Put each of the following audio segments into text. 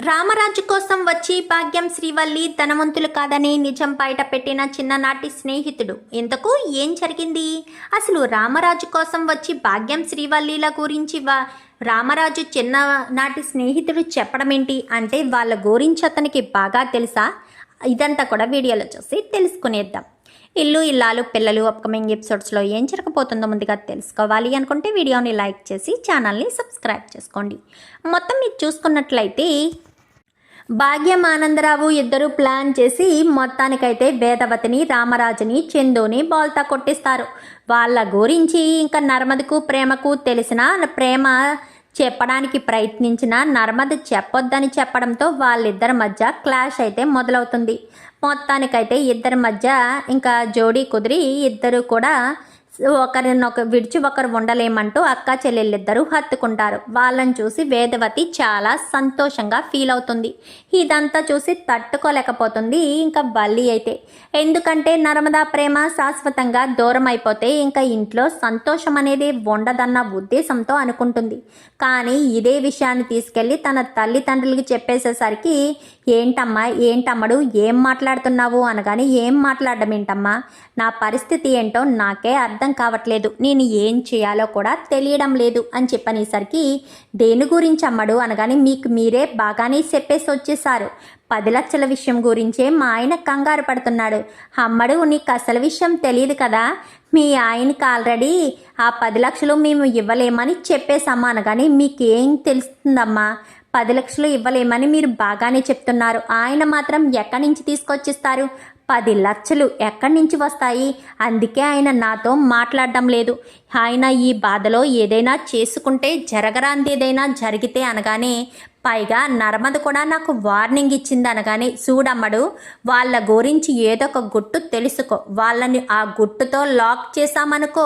రామరాజు కోసం వచ్చి భాగ్యం శ్రీవల్లి ధనవంతులు కాదని నిజం బయట పెట్టిన చిన్ననాటి స్నేహితుడు. ఇంతకు ఏం జరిగింది? అసలు రామరాజు కోసం వచ్చి భాగ్యం శ్రీవల్లిల గురించి వా- రామరాజు చిన్ననాటి స్నేహితుడు చెప్పడం ఏంటి అంటే వాళ్ళ గురించి అతనికి బాగా తెలుసా? ఇదంతా కూడా వీడియోలో చూసి తెలుసుకునేద్దాం. ఇల్లు ఇల్లాలు పిల్లలు అప్కమింగ్ ఎపిసోడ్స్లో ఏం జరగబోతుందో ముందుగా తెలుసుకోవాలి అనుకుంటే వీడియోని లైక్ చేసి ఛానల్ని సబ్స్క్రైబ్ చేసుకోండి. మొత్తం మీరు చూసుకున్నట్లయితే భాగ్యం ఆనందరావు ఇద్దరు ప్లాన్ చేసి మొత్తానికైతే వేదవతిని రామరాజుని చందుని బోల్తా కొట్టిస్తారు. వాళ్ళ గురించి ఇంకా నర్మదకు ప్రేమకు తెలిసిన ప్రేమ చెప్పడానికి ప్రయత్నించిన నర్మద చెప్పొద్దని చెప్పడంతో వాళ్ళిద్దరి మధ్య క్లాష్ అయితే మొదలవుతుంది. మొత్తానికైతే ఇద్దరి మధ్య ఇంకా జోడీ కుదిరి ఇద్దరు కూడా ఒకరినొక విడిచి ఒకరు ఉండలేమంటూ అక్క చెల్లెళ్ళిద్దరూ హత్తుకుంటారు. వాళ్ళని చూసి వేదవతి చాలా సంతోషంగా ఫీల్ అవుతుంది. ఇదంతా చూసి తట్టుకోలేకపోతుంది ఇంకా బల్లి అయితే. ఎందుకంటే నర్మదా ప్రేమ శాశ్వతంగా దూరం అయిపోతే ఇంకా ఇంట్లో సంతోషం అనేది ఉండదన్న ఉద్దేశంతో అనుకుంటుంది. కానీ ఇదే విషయాన్ని తీసుకెళ్ళి తన తల్లిదండ్రులకి చెప్పేసేసరికి ఏంటమ్మా ఏంటమ్మడు ఏం మాట్లాడుతున్నావు? అనగానే ఏం మాట్లాడడం ఏంటమ్మా? నా పరిస్థితి ఏంటో నాకే అర్థం కావట్లేదు. నేను ఏం చేయాలో కూడా తెలియడం లేదు అని చెప్పనేసరికి దేని గురించి అమ్మడు? అనగానే మీకు మీరే బాగానే చెప్పేసి వచ్చేసారు. పది లక్షల విషయం గురించే మా ఆయన కంగారు పడుతున్నాడు. అమ్మడు నీకు అసలు విషయం తెలియదు కదా? మీ ఆయనకి ఆల్రెడీ ఆ పది లక్షలు మేము ఇవ్వలేమని చెప్పేసమ్మా అనగానే మీకేం తెలుస్తుందమ్మా? పది లక్షలు ఇవ్వలేమని మీరు బాగానే చెప్తున్నారు. ఆయన మాత్రం ఎక్కడి నుంచి తీసుకొచ్చిస్తారు? పది లక్షలు ఎక్కడి నుంచి వస్తాయి? అందుకే ఆయన నాతో మాట్లాడడం లేదు. ఆయన ఈ బాధలో ఏదైనా చేసుకుంటే జరగరాంది ఏదైనా జరిగితే అనగానే పైగా నర్మద కూడా నాకు వార్నింగ్ ఇచ్చింది అనగానే చూడమ్మడు వాళ్ళ గురించి ఏదో ఒక గుట్టు తెలుసుకో. వాళ్ళని ఆ గుట్టుతో లాక్ చేశామనుకో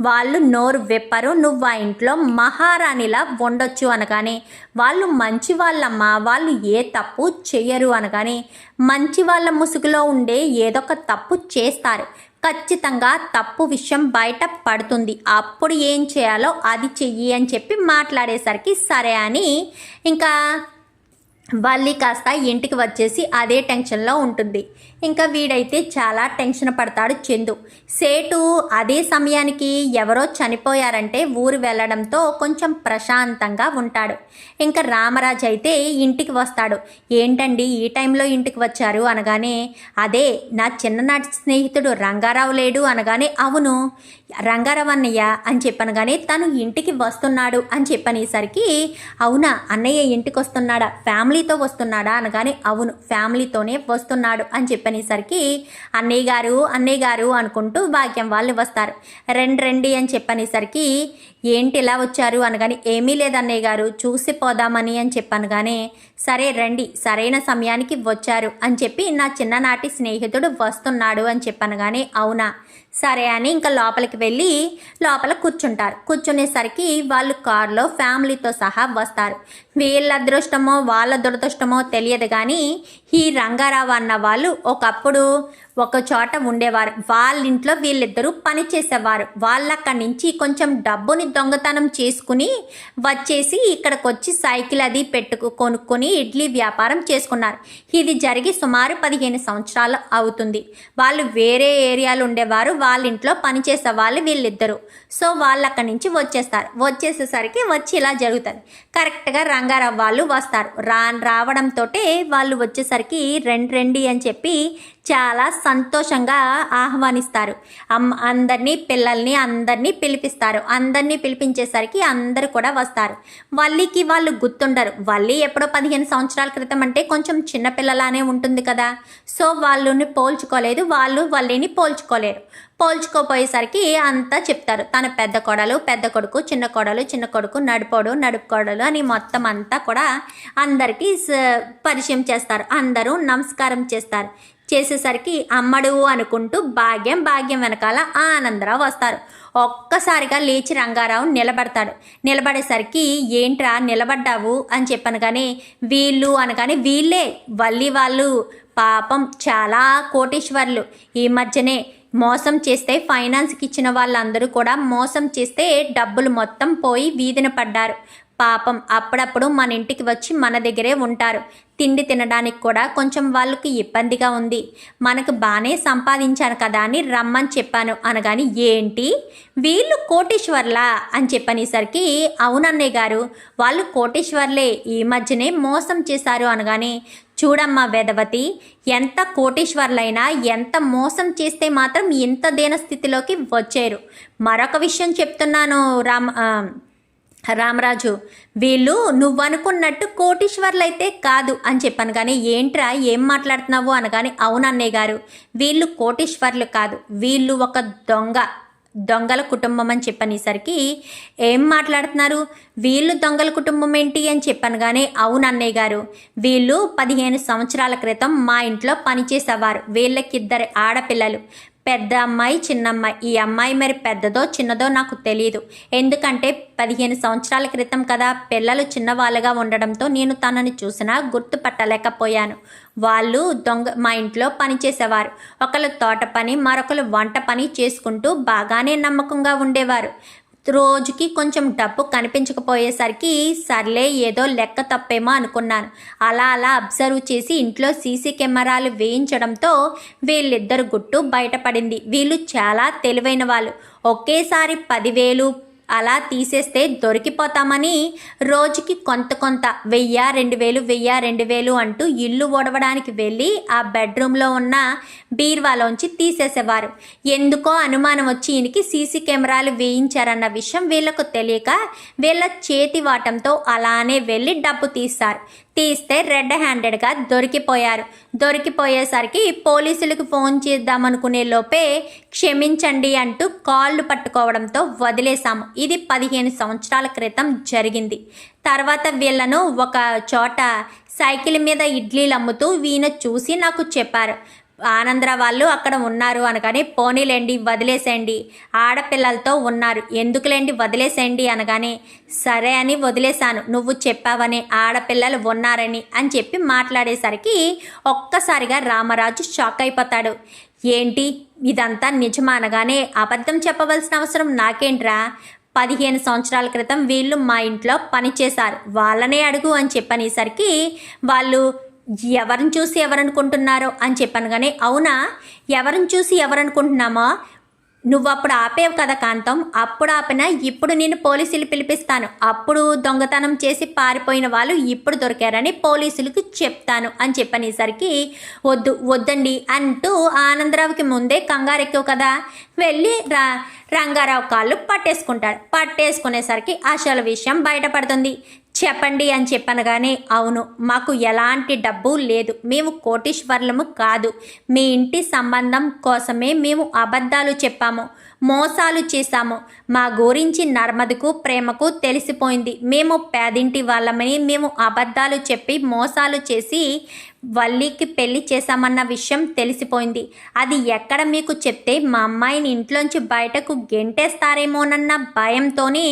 వాళ్ళు నోరు విప్పరు నువ్వు ఆ ఇంట్లో మహారాణిలా ఉండొచ్చు అనగానే వాళ్ళు మంచి వాళ్ళమ్మా వాళ్ళు ఏ తప్పు చేయరు అనగానే మంచి వాళ్ళ ముసుగులో ఉండే ఏదో ఒక తప్పు చేస్తారు. ఖచ్చితంగా తప్పు విషయం బయట పడుతుంది. అప్పుడు ఏం చేయాలో అది చెయ్యి అని చెప్పి మాట్లాడేసరికి సరే అని ఇంకా వల్లి కాస్త ఇంటికి వచ్చేసి అదే టెన్షన్లో ఉంటుంది. ఇంకా వీడైతే చాలా టెన్షన్ పడతాడు చందు. సేటు అదే సమయానికి ఎవరో చనిపోయారంటే ఊరు వెళ్ళడంతో కొంచెం ప్రశాంతంగా ఉంటాడు. ఇంకా రామరాజు అయితే ఇంటికి వస్తాడు. ఏంటండి ఈ టైంలో ఇంటికి వచ్చారు అనగానే అదే నా చిన్ననాటి స్నేహితుడు రంగారావు లేడు అనగానే అవును రంగారావు అన్నయ్య అని చెప్పనగానే తను ఇంటికి వస్తున్నాడు అని చెప్పనేసరికి అవునా అన్నయ్య ఇంటికి వస్తున్నాడా ఫ్యామిలీతో వస్తున్నాడా అనగానే అవును ఫ్యామిలీతోనే వస్తున్నాడు అని చెప్పనేసరికి అన్నయ్య గారు అన్నయ్య గారు అనుకుంటూ భాగ్యం వాళ్ళు వస్తారు. రెండు రండి అని చెప్పనేసరికి ఏంటి ఇలా వచ్చారు? అనగానే ఏమీ లేదు అన్నయ్య గారు చూసి పోదామని అని చెప్పాను కానీ సరే రండి సరైన సమయానికి వచ్చారు అని చెప్పి నా చిన్ననాటి స్నేహితుడు వస్తున్నాడు అని చెప్పాను కానీ అవునా? సరే అని ఇంకా లోపలికి వెళ్ళి లోపల కూర్చుంటారు. కూర్చునేసరికి వాళ్ళు కారులో ఫ్యామిలీతో సహా వస్తారు. వీళ్ళ అదృష్టమో వాళ్ళ దురదృష్టమో తెలియదు కానీ ఈ రంగారావు అన్న వాళ్ళు ఒకప్పుడు ఒక చోట ఉండేవారు. వాళ్ళ ఇంట్లో వీళ్ళిద్దరూ పని చేసేవారు. వాళ్ళక్కడి నుంచి కొంచెం డబ్బుని దొంగతనం చేసుకుని వచ్చేసి ఇక్కడికి వచ్చి సైకిల్ అది పెట్టుకు కొనుక్కొని ఇడ్లీ వ్యాపారం చేసుకున్నారు. ఇది జరిగి సుమారు పదిహేను సంవత్సరాలు అవుతుంది. వాళ్ళు వేరే ఏరియాలో ఉండేవారు. వాళ్ళ ఇంట్లో పనిచేసే వాళ్ళు వీళ్ళిద్దరూ. సో వాళ్ళు అక్కడి నుంచి వచ్చేస్తారు. వచ్చేసేసరికి వచ్చి ఇలా జరుగుతుంది. కరెక్ట్గా రంగారావు వాళ్ళు వస్తారు. రా రావడంతో వాళ్ళు వచ్చేసరికి రెండు రెండి అని చెప్పి చాలా సంతోషంగా ఆహ్వానిస్తారు. అమ్ అందరినీ పిల్లల్ని అందరినీ పిలిపిస్తారు. అందరినీ పిలిపించేసరికి అందరూ కూడా వస్తారు. వల్లికి వాళ్ళు గుర్తుండరు. వల్లి ఎప్పుడో పదిహేను సంవత్సరాల క్రితం అంటే కొంచెం చిన్నపిల్లలానే ఉంటుంది కదా. సో వాళ్ళని పోల్చుకోలేదు. వాళ్ళు వల్లిని పోల్చుకోలేరు. పోల్చుకోపోయేసరికి అంతా చెప్తారు. తన పెద్ద కొడలు పెద్ద కొడుకు చిన్న కొడలు చిన్న కొడుకు నడుపోడు నడుపుకోడలు అని మొత్తం అంతా కూడా అందరికీ స- పరిచయం చేస్తారు. అందరూ నమస్కారం చేస్తారు. చేసేసరికి అమ్మడు అనుకుంటూ భాగ్యం భాగ్యం వెనకాల ఆనందరావు వస్తారు. ఒక్కసారిగా లేచి రంగారావు నిలబడతాడు. నిలబడేసరికి ఏంట్రా నిలబడ్డావు? అని చెప్పనగానే వీళ్ళు అనగానే వీళ్ళే వల్లి వాళ్ళు. పాపం చాలా కోటీశ్వర్లు. ఈ మధ్యనే మోసం చేస్తే ఫైనాన్స్కి ఇచ్చిన వాళ్ళందరూ కూడా మోసం చేస్తే డబ్బులు మొత్తం పోయి వీధిన పడ్డారు. పాపం అప్పుడప్పుడు మన ఇంటికి వచ్చి మన దగ్గరే ఉంటారు. తిండి తినడానికి కూడా కొంచెం వాళ్ళకి ఇబ్బందిగా ఉంది. మనకు బాగానే సంపాదించాను కదా అని రమ్మని చెప్పాను అనగాని ఏంటి? వీళ్ళు కోటేశ్వర్లా అని చెప్పనేసరికి అవునన్నయ్య గారు వాళ్ళు కోటేశ్వర్లే ఈ మధ్యనే మోసం చేశారు అనగానే చూడమ్మా వేదవతి ఎంత కోటీశ్వర్లైనా ఎంత మోసం చేస్తే మాత్రం ఇంత దేన స్థితిలోకి వచ్చారు. మరొక విషయం చెప్తున్నాను రామ్ రామరాజు వీళ్ళు నువ్వనుకున్నట్టు కోటీశ్వర్లైతే కాదు అని చెప్పాను కానీ ఏంట్రా ఏం మాట్లాడుతున్నావు అనగానే అవునన్నయ్య గారు వీళ్ళు కోటీశ్వర్లు కాదు వీళ్ళు ఒక దొంగ దొంగల కుటుంబం అని చెప్పనేసరికి ఏం మాట్లాడుతున్నారు? వీళ్ళు దొంగల కుటుంబం ఏంటి అని చెప్పాను కానీ అవును అన్నయ్య గారు వీళ్ళు పదిహేను సంవత్సరాల క్రితం మా ఇంట్లో పనిచేసేవారు వీళ్ళకిద్దరు ఆడపిల్లలు. పెద్ద అమ్మాయి చిన్న అమ్మాయి ఈ అమ్మాయి మరి పెద్దదో చిన్నదో నాకు తెలియదు ఎందుకంటే పదిహేను సంవత్సరాల క్రితం కదా పిల్లలు చిన్నవాళ్ళుగా ఉండడంతో నేను తనని చూసినా గుర్తుపట్టలేకపోయాను. వాళ్ళు దొంగ మా ఇంట్లో పనిచేసేవారు ఒకళ్ళు తోట పని మరొకరు వంట పని చేసుకుంటూ బాగానే నమ్మకంగా ఉండేవారు. రోజుకి కొంచెం డబ్బు కనిపించకపోయేసరికి సర్లే ఏదో లెక్క తప్పేమో అనుకున్నాను. అలా అలా అబ్జర్వ్ చేసి ఇంట్లో సీసీ కెమెరాలు వేయించడంతో వీళ్ళిద్దరు గుట్టు బయటపడింది. వీళ్ళు చాలా తెలివైన వాళ్ళు. ఒకేసారి పదివేలు అలా తీసేస్తే దొరికిపోతామని రోజుకి కొంత కొంత వెయ్య రెండు వేలు వెయ్య రెండు వేలు అంటూ ఇల్లు ఓడవడానికి వెళ్ళి ఆ బెడ్రూమ్లో ఉన్న బీర్వాలోంచి తీసేసేవారు. ఎందుకో అనుమానం వచ్చి ఈయనకి సీసీ కెమెరాలు వేయించారన్న విషయం వీళ్ళకు తెలియక వీళ్ళ చేతి వాటంతో అలానే వెళ్ళి డబ్బు తీస్తారు. తీస్తే రెడ్ హ్యాండెడ్గా దొరికిపోయారు. దొరికిపోయేసరికి పోలీసులకు ఫోన్ చేద్దామనుకునే లోపే క్షమించండి అంటూ కాళ్ళు పట్టుకోవడంతో వదిలేశాము. ఇది పదిహేను సంవత్సరాల క్రితం జరిగింది. తర్వాత వీళ్ళను ఒక చోట సైకిల్ మీద ఇడ్లీలు అమ్ముతూ వీణ చూసి నాకు చెప్పారు. ఆనంద్ర వాళ్ళు అక్కడ ఉన్నారు అనగానే పోనీలేండి వదిలేసేయండి. ఆడపిల్లలతో ఉన్నారు. ఎందుకులేండి వదిలేసేయండి? అనగానే సరే అని వదిలేశాను. నువ్వు చెప్పావని ఆడపిల్లలు ఉన్నారని అని చెప్పి మాట్లాడేసరికి ఒక్కసారిగా రామరాజు షాక్ అయిపోతాడు. ఏంటి? ఇదంతా నిజమా? అనగానే అబద్ధం చెప్పవలసిన అవసరం నాకేంట్రా? పదిహేను సంవత్సరాల క్రితం వీళ్ళు మా ఇంట్లో పనిచేశారు. వాళ్ళనే అడుగు అని చెప్పనేసరికి వాళ్ళు ఎవరిని చూసి ఎవరనుకుంటున్నారో అని చెప్పాను కానీ అవునా? ఎవరిని చూసి ఎవరనుకుంటున్నామో? నువ్వు అప్పుడు ఆపేవు కదా కాంతం. అప్పుడు ఆపినా ఇప్పుడు నేను పోలీసులు పిలిపిస్తాను. అప్పుడు దొంగతనం చేసి పారిపోయిన వాళ్ళు ఇప్పుడు దొరికారని పోలీసులకు చెప్తాను అని చెప్పనేసరికి వద్దు వద్దండి అంటూ ఆనందరావుకి ముందే కంగారు ఎక్కువ కదా. వెళ్ళి రా రంగారావు కాళ్ళు పట్టేసుకుంటాడు. పట్టేసుకునేసరికి అసలు విషయం బయటపడుతుంది. చెప్పండి అని చెప్పనగానే అవును మాకు ఎలాంటి డబ్బు లేదు. మేము కోటీశ్వర్లము కాదు. మీ ఇంటి సంబంధం కోసమే మేము అబద్ధాలు చెప్పాము మోసాలు చేశాము. మా గురించి నర్మదకు ప్రేమకు తెలిసిపోయింది. మేము పేదింటి వాళ్ళమని మేము అబద్ధాలు చెప్పి మోసాలు చేసి వల్లికి పెళ్ళి చేశామన్న విషయం తెలిసిపోయింది. అది ఎక్కడ మీకు చెప్తే మా అమ్మాయిని ఇంట్లోంచి బయటకు గెంటేస్తారేమోనన్న భయంతోనే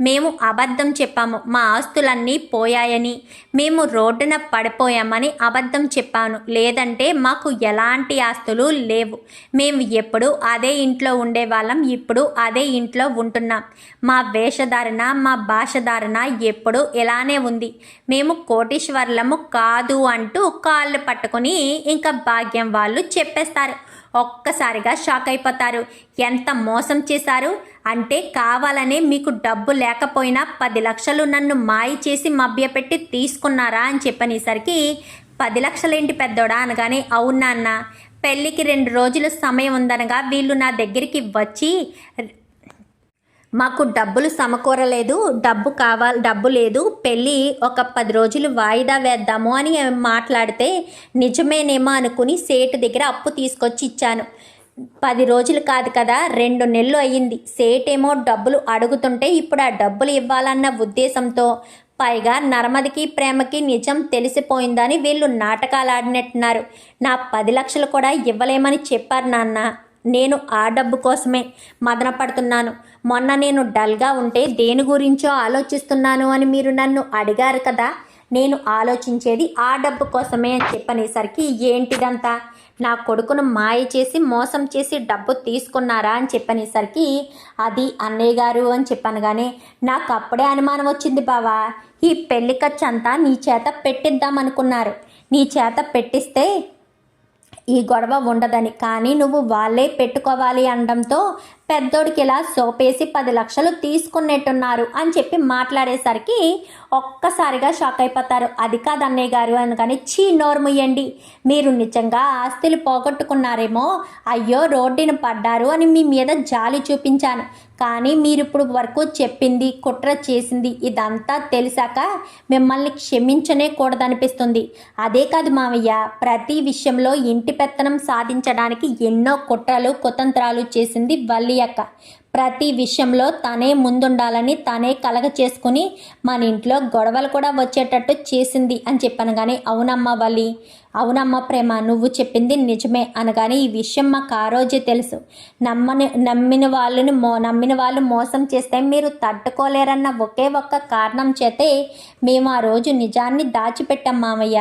మేము అబద్ధం చెప్పాము. మా ఆస్తులన్నీ పోయాయని. మేము రోడ్డున పడిపోయామని అబద్ధం చెప్పాను. లేదంటే మాకు ఎలాంటి ఆస్తులు లేవు. మేము ఎప్పుడు అదే ఇంట్లో ఉండేవాళ్ళం. ఇప్పుడు అదే ఇంట్లో ఉంటున్నాం. మా వేషధారణ మా భాషధారణ ఎప్పుడు ఇలానే ఉంది. మేము కోటీశ్వర్లము కాదు అంటూ వాళ్ళు పట్టుకొని ఇంకా భాగ్యం వాళ్ళు చెప్పేస్తారు. ఒక్కసారిగా షాక్ అయిపోతారు. ఎంత మోసం చేశారు? అంటే కావాలనే మీకు డబ్బు లేకపోయినా పది లక్షలు నన్ను మాయ చేసి మభ్యపెట్టి తీసుకున్నారా అని చెప్పనేసరికి పది లక్షలేంటి పెద్దోడా అనగానే అవునా అన్న? పెళ్ళికి రెండు రోజులు సమయం ఉందనగా వీళ్ళు నా దగ్గరికి వచ్చి మాకు డబ్బులు సమకూరలేదు డబ్బు కావాలి డబ్బు లేదు పెళ్ళి ఒక పది రోజులు వాయిదా వేద్దాము అని మాట్లాడితే నిజమేనేమో అనుకుని సేటు దగ్గర అప్పు తీసుకొచ్చి ఇచ్చాను. పది రోజులు కాదు కదా రెండు నెలలు అయ్యింది. సేటేమో డబ్బులు అడుగుతుంటే ఇప్పుడు ఆ డబ్బులు ఇవ్వాలన్న ఉద్దేశంతో పైగా నర్మదికి ప్రేమకి నిజం తెలిసిపోయిందని వీళ్ళు నాటకాలు ఆడినట్టున్నారు నా పది లక్షలు కూడా ఇవ్వలేమని చెప్పారు నాన్న. నేను ఆ డబ్బు కోసమే మదన పడుతున్నాను. మొన్న నేను డల్గా ఉంటే దేని గురించో ఆలోచిస్తున్నాను అని మీరు నన్ను అడిగారు కదా. నేను ఆలోచించేది ఆ డబ్బు కోసమే అని చెప్పనేసరికి ఏంటిదంతా? నా కొడుకును మాయ చేసి మోసం చేసి డబ్బు తీసుకున్నారా అని చెప్పనేసరికి అది అన్నయ్య గారు అని చెప్పాను కానీ నాకు అప్పుడే అనుమానం వచ్చింది బావా. ఈ పెళ్ళి ఖర్చు అంతా నీ చేత పెట్టిద్దాం అనుకున్నారు నీ చేత పెట్టిస్తే ఈ గొడవ ఉండదని. కానీ నువ్వు వాళ్ళే పెట్టుకోవాలి అనడంతో పెద్దోడికి ఇలా సోపేసి పది లక్షలు తీసుకున్నట్టున్నారు అని చెప్పి మాట్లాడేసరికి ఒక్కసారిగా షాక్ అయిపోతారు. అది కాదు అన్నయ్య గారు అందుకని చీ నోరుముయ్యండి మీరు నిజంగా ఆస్తులు పోగొట్టుకున్నారేమో? అయ్యో రోడ్డున పడ్డారు అని మీ మీద జాలి చూపించాను. కానీ మీరు ఇప్పుడు వరకు చెప్పింది కుట్ర చేసింది ఇదంతా తెలిసాక మిమ్మల్ని క్షమించనే కూడదనిపిస్తుంది. అదే కాదు మావయ్య ప్రతి విషయంలో ఇంటి పెత్తనం సాధించడానికి ఎన్నో కుట్రలు కుతంత్రాలు చేసింది వల్లి అక్క ప్రతి విషయంలో తనే ముందుండాలని తనే కలగ చేసుకుని మన ఇంట్లో గొడవలు కూడా వచ్చేటట్టు చేసింది అని చెప్పాను కానీ అవునమ్మ వలి అవునమ్మ ప్రేమ నువ్వు చెప్పింది నిజమే అనగానే ఈ విషయం మాకు ఆ రోజే తెలుసు. నమ్మని నమ్మిన వాళ్ళని మో నమ్మిన వాళ్ళు మోసం చేస్తే మీరు తట్టుకోలేరన్న ఒకే ఒక్క కారణం చేతే మేము ఆ రోజు నిజాన్ని దాచిపెట్టాం మామయ్య.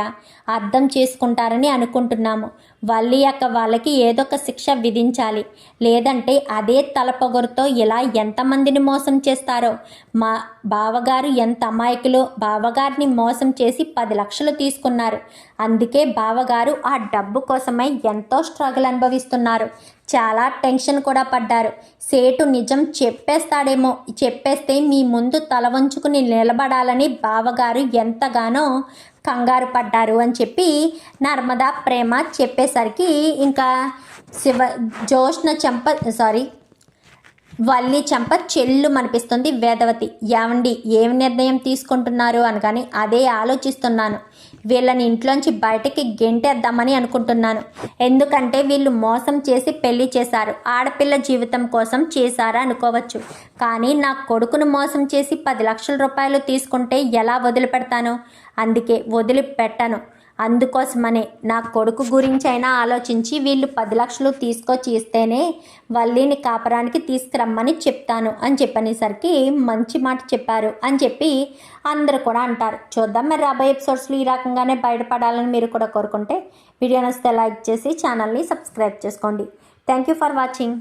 అర్థం చేసుకుంటారని అనుకుంటున్నాము. వల్లి అక్క వాళ్ళకి ఏదో ఒక శిక్ష విధించాలి. లేదంటే అదే తలపొగరుతో ఇలా ఎంతమందిని మోసం చేస్తారో? మా బావగారు ఎంత అమాయకులు? బావగారిని మోసం చేసి పది లక్షలు తీసుకున్నారు. అందుకే బావగారు ఆ డబ్బు కోసమై ఎంతో స్ట్రగుల్ అనుభవిస్తున్నారు. చాలా టెన్షన్ కూడా పడ్డారు. సేటు నిజం చెప్పేస్తాడేమో? చెప్పేస్తే మీ ముందు తల వంచుకుని నిలబడాలని బావగారు ఎంతగానో కంగారు పడ్డారు అని చెప్పి నర్మదా ప్రేమ చెప్పేసరికి ఇంకా శివ జోష్న చెంప సారీ వల్లి చెంప చెల్లు మనిపిస్తుంది వేదవతి. ఏమండి ఏం నిర్ణయం తీసుకుంటున్నారు అనగానే అదే ఆలోచిస్తున్నాను. వీళ్ళని ఇంట్లోంచి బయటికి గెంటేద్దామని అనుకుంటున్నాను. ఎందుకంటే వీళ్ళు మోసం చేసి పెళ్ళి చేశారు. ఆడపిల్ల జీవితం కోసం చేశారా అనుకోవచ్చు. కానీ నా కొడుకును మోసం చేసి పది లక్షల రూపాయలు తీసుకుంటే ఎలా వదిలిపెడతాను? అందుకే వదిలిపెట్టను. అందుకోసమనే నా కొడుకు గురించి అయినా ఆలోచించి వీళ్ళు పది లక్షలు తీసుకొచ్చి ఇస్తేనే వల్లిని కాపరానికి తీసుకురమ్మని చెప్తాను అని చెప్పనేసరికి మంచి మాట చెప్పారు అని చెప్పి అందరు కూడా అంటారు. చూద్దాం మరి రాబోయే ఎపిసోడ్స్లో ఈ రకంగానే బయటపడాలని మీరు కూడా కోరుకుంటే వీడియో నచ్చితే లైక్ చేసి ఛానల్ని సబ్స్క్రైబ్ చేసుకోండి. Thank you for watching.